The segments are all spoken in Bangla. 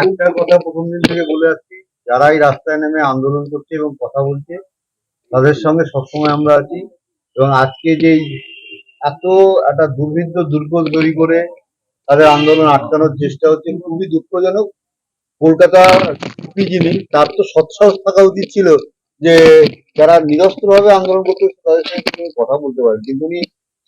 একটা- কথা প্রথম দিন থেকে বলে আসছি যারা এই রাস্তায় নেমে আন্দোলন করছে এবং কথা বলছে তাদের সঙ্গে সবসময় আমরা আছি। এবং আজকে যে এত একটা দুর্বৃত্ত দুর্গ তৈরি করে তাদের আন্দোলন আটকানোর চেষ্টা হচ্ছে খুবই দুঃখজনক। কলকাতা কি যিনি তার তো সৎসাহস থাকা উচিত ছিল যে যারা নিরস্ত্রভাবে আন্দোলন করতে তাদের সঙ্গে কথা বলতে পারেন। কিন্তু উনি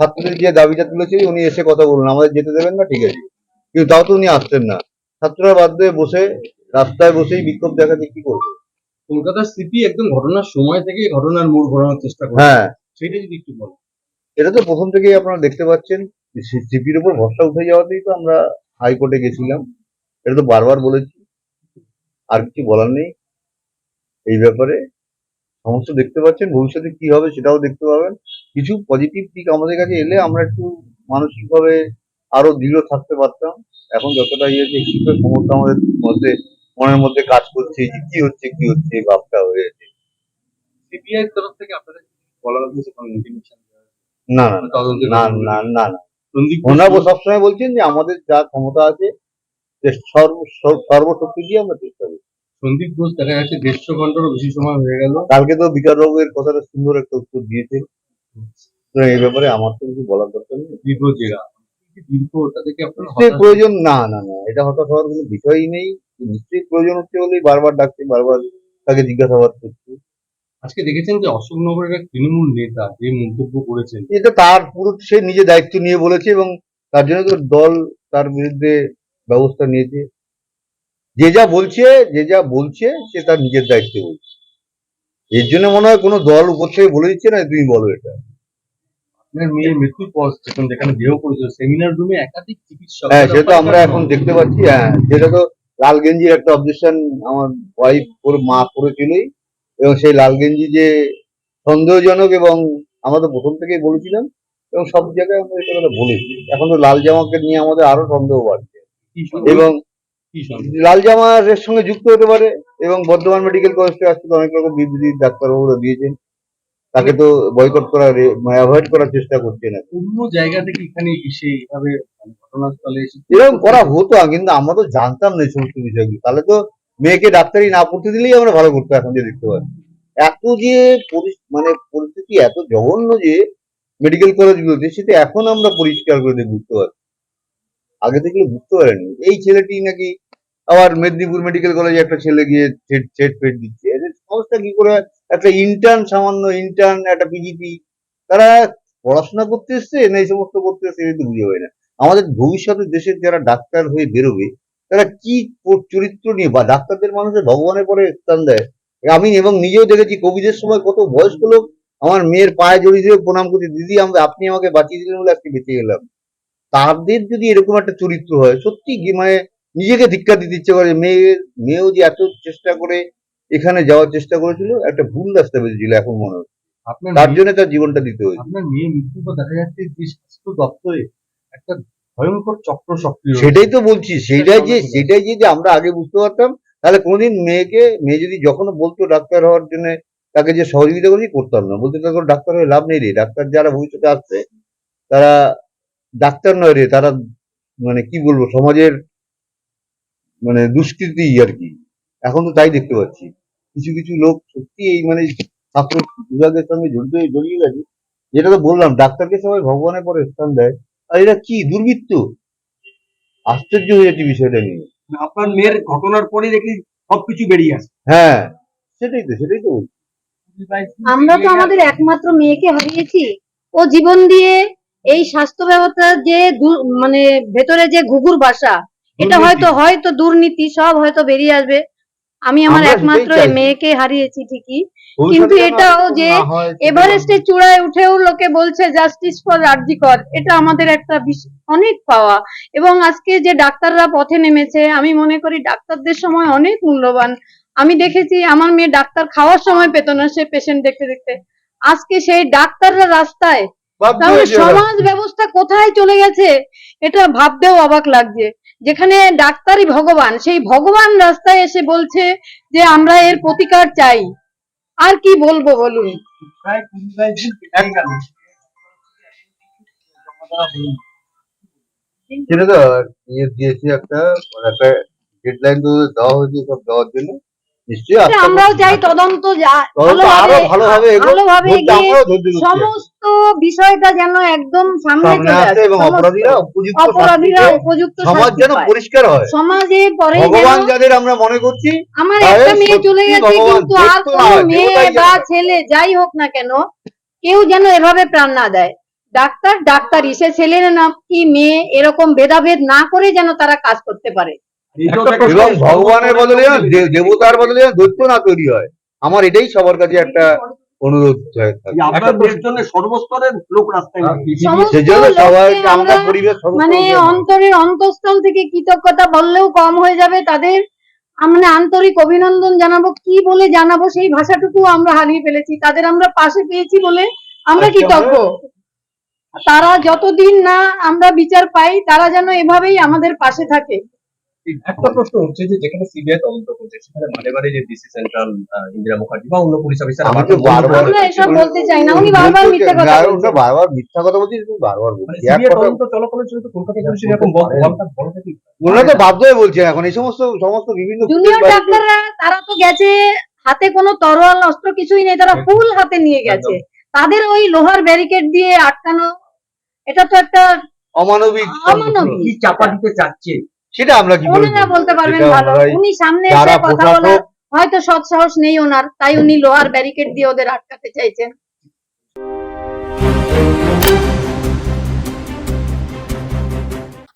ছাত্রদের যে দাবিটা তুলেছে উনি এসে কথা বলুন আমাদের যেতে দেবেন না ঠিক আছে? কিন্তু তাও তো উনি আসছেন না। ছাত্ররা বাধ্য হয়ে বসে রাস্তায় বসেই বিক্ষোভ দেখাতে কি করবে? কলকাতার সিপি একদম ঘটনার সময় থেকে ঘটনার মোড় ঘোরানোর চেষ্টা করে হ্যাঁ। সেটা যদি একটু বলো এটা তো প্রথম থেকেই আপনারা দেখতে পাচ্ছেন সিপির উপর ভরসা উঠে যাওয়াতেই তো আমরা হাইকোর্টে গেছিলাম। এটা তো বারবার বলেছি। আর কিছু বলার নেই। এই ব্যাপারে সমস্ত দেখতে পাচ্ছেন ভবিষ্যতে কি হবে সেটাও দেখতে পাবেন। কিছু পজিটিভ দিক আমাদের কাছে এলে আমরা একটু মানসিকভাবে আরও দৃঢ় থাকতে পারতাম। এখন যতটা ইয়ে যে সমস্যা আমাদের মধ্যে মনের মধ্যে কাজ করছে যে কি হচ্ছে কি হচ্ছে এই ভাবটা হয়ে গেছে। সিবিআই তরফ থেকে আপনাদের বলা হচ্ছে না না না না না ওনারা সবসময় বলছেন যে আমাদের যা ক্ষমতা আছে যে সর্ব সর্ব- সর্বশক্তি দিয়ে আমরা চেষ্টা করি সন্দীপ ঘোষ দেখা যাচ্ছে দেড়শো ঘন্টারও বেশি সময় হয়ে গেল। কালকে তো বাবু এর কথাটা সুন্দর একটা উত্তর দিয়েছে। এই ব্যাপারে আমার তো কিছু বলার দরকার নেই। দীর্ঘ জেরা। নিশ্চয়ই প্রয়োজন না না না এটা হতাশ হওয়ার কোনো বিষয়ই নেই। নিশ্চয়ই প্রয়োজন হচ্ছে বলেই বারবার ডাকছে বারবার তাকে জিজ্ঞাসাবাদ করছে। আজকে দেখেছেন যে অশোকনগরের এক তৃণমূল নেতা যে মন্তব্য করেছেন এটা তার পুরো সে নিজে দায়িত্ব নিয়ে বলেছে এবং তার জন্য তো দল তার বিরুদ্ধে ব্যবস্থা নিয়েছে। যে যা বলছে যে যা বলছে সে তার নিজের দায়িত্বে বলছে। এর জন্য মনে হয় কোনো দল উপর থেকে বলে দিচ্ছে না তুমি বলো এটা। মেয়ের মৃত্যুর পর যখন যেখানে দেহ করেছিল সেমিনার রুমে একাধিক চিকিৎসক হ্যাঁ সে আমরা এখন দেখতে পাচ্ছি হ্যাঁ সেটা তো লাল গেঞ্জির একটা অবজেকশন আমার ওয়াইফ ওর মা করেছিলই এবং সেই লাল গেঞ্জি যে সন্দেহজনক এবং আমরা তো প্রথম থেকেই বলেছিলাম এবং সব জায়গায় আমরা এই কথাটা বলেছি। এখন তো লাল জামাকে নিয়ে আমাদের আরও সন্দেহ বাড়ছে। এবং লাল জামার এর সঙ্গে যুক্ত হতে পারে এবং বর্ধমান মেডিকেল কলেজ থেকে আজকে অনেক রকম বিবৃতি ডাক্তারবাবুরা দিয়েছেন। তাকে তো বয়কট করার অ্যাভয়েড করার চেষ্টা করছে না। অন্য জায়গা থেকে এখানে এসে এভাবে মানে ঘটনাস্থলে এসে এরকম করা হতো কিন্তু আমরা তো জানতাম না এই সমস্ত বিষয়গুলো। তাহলে তো মেয়েকে ডাক্তারি না পড়তে দিলেই আমরা ভালো করতো এখন যে দেখতে পাচ্ছি। এত যে মানে পরিস্থিতি এত জঘন্য যে মেডিকেল কলেজগুলোতে সেটা এখন আমরা পরিষ্কার করে দিয়ে বুঝতে পারছি। আগে থেকে বুঝতে পারেনি। এই ছেলেটি নাকি আবার মেদিনীপুর মেডিকেল কলেজে একটা ছেলে গিয়ে সেট ফেট দিচ্ছে। সমস্যা কি করে একটা ইন্টার্ন সামান্য ইন্টার্ন একটা পিজিপি তারা পড়াশোনা করতে এসছে, না এই সমস্ত করতে এসছে এটা বুঝে হয় না। আমাদের ভবিষ্যতে দেশের যারা ডাক্তার হয়ে বেরোবে, তারা কি চরিত্র নিয়ে, বা ডাক্তারদের মানুষের ভগবানের পরে স্থান দেয়? আমি এবং নিজেও দেখেছি, কোভিডের সময় কত বয়স্ক লোক, আমার মেয়ের পায়ে জড়িয়ে দিয়ে প্রণাম করছে, দিদি, আমরা, আপনি আমাকে বাঁচিয়ে দিলেন বলে আজকে বেঁচে গেলাম। তাদের যদি এরকম একটা চরিত্র হয়, সত্যি মানে নিজেকে ধিক্কার দিতে ইচ্ছে করে, মেয়ের, মেয়েও যে এত চেষ্টা করে এখানে যাওয়ার চেষ্টা করেছিল একটা ভুল রাস্তা বেরিয়েছিল এখন মনে হয় তার জন্য তার জীবনটা দিতে হয়েছে। আপনার মেয়ে মৃত্যুর পর দেখা যাচ্ছে যে স্বাস্থ্য দপ্তরে একটা ভয়ঙ্কর চক্র সক্রিয় সেটাই তো বলছি সেটাই যে সেটাই যে আমরা আগে বুঝতে পারতাম তাহলে কোনোদিন মেয়েকে মেয়ে যদি যখন বলতো ডাক্তার হওয়ার জন্য তাকে যে সহযোগিতা করি করতাম না। বলতে তাকে ডাক্তার হয়ে লাভ নেই রে। ডাক্তার যারা ভবিষ্যতে আসছে তারা ডাক্তার নয় রে তারা মানে কি বলব সমাজের মানে দুষ্কৃতি আর কি। এখন তো তাই দেখতে পাচ্ছি। কিছু কিছু লোক সত্যি এই মানে ছাত্র বিভাগের সঙ্গে জড়িত হয়ে জড়িয়ে গেছে। যেটা তো বললাম ডাক্তারকে সবাই ভগবানের পরে স্থান দেয়। আর এটা কি দুর্বৃত্ত? আশ্চর্য হয়ে যাচ্ছে বিষয়টা নিয়ে। আপনার মেয়ের ঘটনার পরে দেখি সবকিছু বেরিয়ে আসে। হ্যাঁ সেটাই তো সেটাই তো আমরা তো আমাদের একমাত্র মেয়েকে হারিয়েছি। ও জীবন দিয়ে এই স্বাস্থ্য ব্যবস্থার যে দু- মানে ভেতরে যে ঘুঘুর বাসা এটা হয়তো হয়তো দুর্নীতি সব হয়তো বেরিয়ে আসবে। আমি আমার একমাত্র মেয়েকে হারিয়েছি ঠিকই। কিন্তু এটাও যে এভারেস্টের চূড়ায় উঠেও লোকে বলছে জাস্টিস ফর রাজ্যিকর এটা আমাদের একটা অনেক পাওয়া। এবং আজকে যে ডাক্তাররা পথে নেমেছে আমি মনে করি ডাক্তারদের সময় অনেক মূল্যবান। আমি দেখেছি আমার মেয়ে ডাক্তার খাওয়ার সময় পেত না সে পেশেন্ট দেখতে দেখতে। আজকে সেই ডাক্তাররা রাস্তায় তাহলে সমাজ ব্যবস্থা কোথায় চলে গেছে? এটা ভাবতেও অবাক লাগছে। যেখানে ডাক্তারই ভগবান, সেই ভগবান রাস্তায় এসে বলছে যে আমরা এর প্রতিকার চাই। আর কি বলব বলুন? সেটা তো ইয়ে দিয়েছি একটা একটা ডেডলাইন তো দেওয়া হয়েছে সব দেওয়ার জন্য। নিশ্চয়ই আস্তে আমরাও চাই তদন্ত যা- তদন্ত ভালোভাবে ভালোভাবে এগিয়ে। সমস্ত বিষয়টা যেন একদম সামনে সামনে চলে আসে আসে। এবং অপরাধীরা উপযুক্ত অপরাধীরা উপযুক্ত সমাজ যেন পরিষ্কার হয়। সমাজে পরে ভগবান যাদের আমরা মনে করছি আমার একটা মেয়ে চলে গেছে কিন্তু আর কোনো মেয়ে বা ছেলে যাই হোক না কেন কেউ যেন এভাবে প্রাণ না দেয়। ডাক্তার ডাক্তারই। সে ছেলের না কি মেয়ে এরকম ভেদাভেদ না করে যেন তারা কাজ করতে পারে। এবং ভগবানের বদলে দেবতার বদলে দৈত্য না তৈরি হয়। আমার এটাই সবার কাছে একটা অনুরোধ হয়ে থাকে। আপনাদের জন্য সর্বস্তরের লোক রাস্তায় সেজন্য সবাই আমরা আমরা পরিবেশ মানে অন্তরের অন্তঃস্থল থেকে কৃতজ্ঞতা বললেও কম হয়ে যাবে। তাদের আ- মানে আন্তরিক অভিনন্দন জানাব। কি বলে জানাব সেই ভাষাটুকু আমরা হারিয়ে ফেলেছি। তাদের আমরা পাশে পেয়েছি বলে আমরা কৃতজ্ঞ। তারা যতদিন না আমরা বিচার পাই তারা যেন এভাবেই আমাদের পাশে থাকে। একটা প্রশ্ন হচ্ছে যে যেখানে সিবিআই তদন্ত করছে সেখানে মাঝে মাঝে যে ডিসি সেন্ট্রাল ইন্দিরা মুখার্জি বা অন্য পুলিশ অফিসার আমি তো বারবার এসব বলতে চাই না উনি বারবার মিথ্যা কথা বলছেন। বারবার মিথ্যা কথা বলছি তুমি বারবার বলছি। এক সিবিআই তদন্ত চলাকালীন ছিল তো কলকাতা পুলিশের এরকম বলটা থাকে ওনারা তো বাধ্য হয়ে বলছেন এখন এই সমস্ত সমস্ত বিভিন্ন জুনিয়র ডাক্তাররা তারা তো গেছে হাতে কোনো তরোয়াল অস্ত্র কিছুই নেই তারা ফুল হাতে নিয়ে গেছে। তাদের ওই লোহার ব্যারিকেড দিয়ে আটকানো এটা তো একটা অমানবিক অমানবিক। কি চাপা দিতে চাচ্ছে? সেটা আমরা কি বলব না? বলতে পারবেন ভালো উনি সামনে এসে কথা বলার হয়তো সৎ সাহস নেই ওনার তাই উনি লোহার ব্যারিকেড দিয়ে ওদের আটকাতে চাইছেন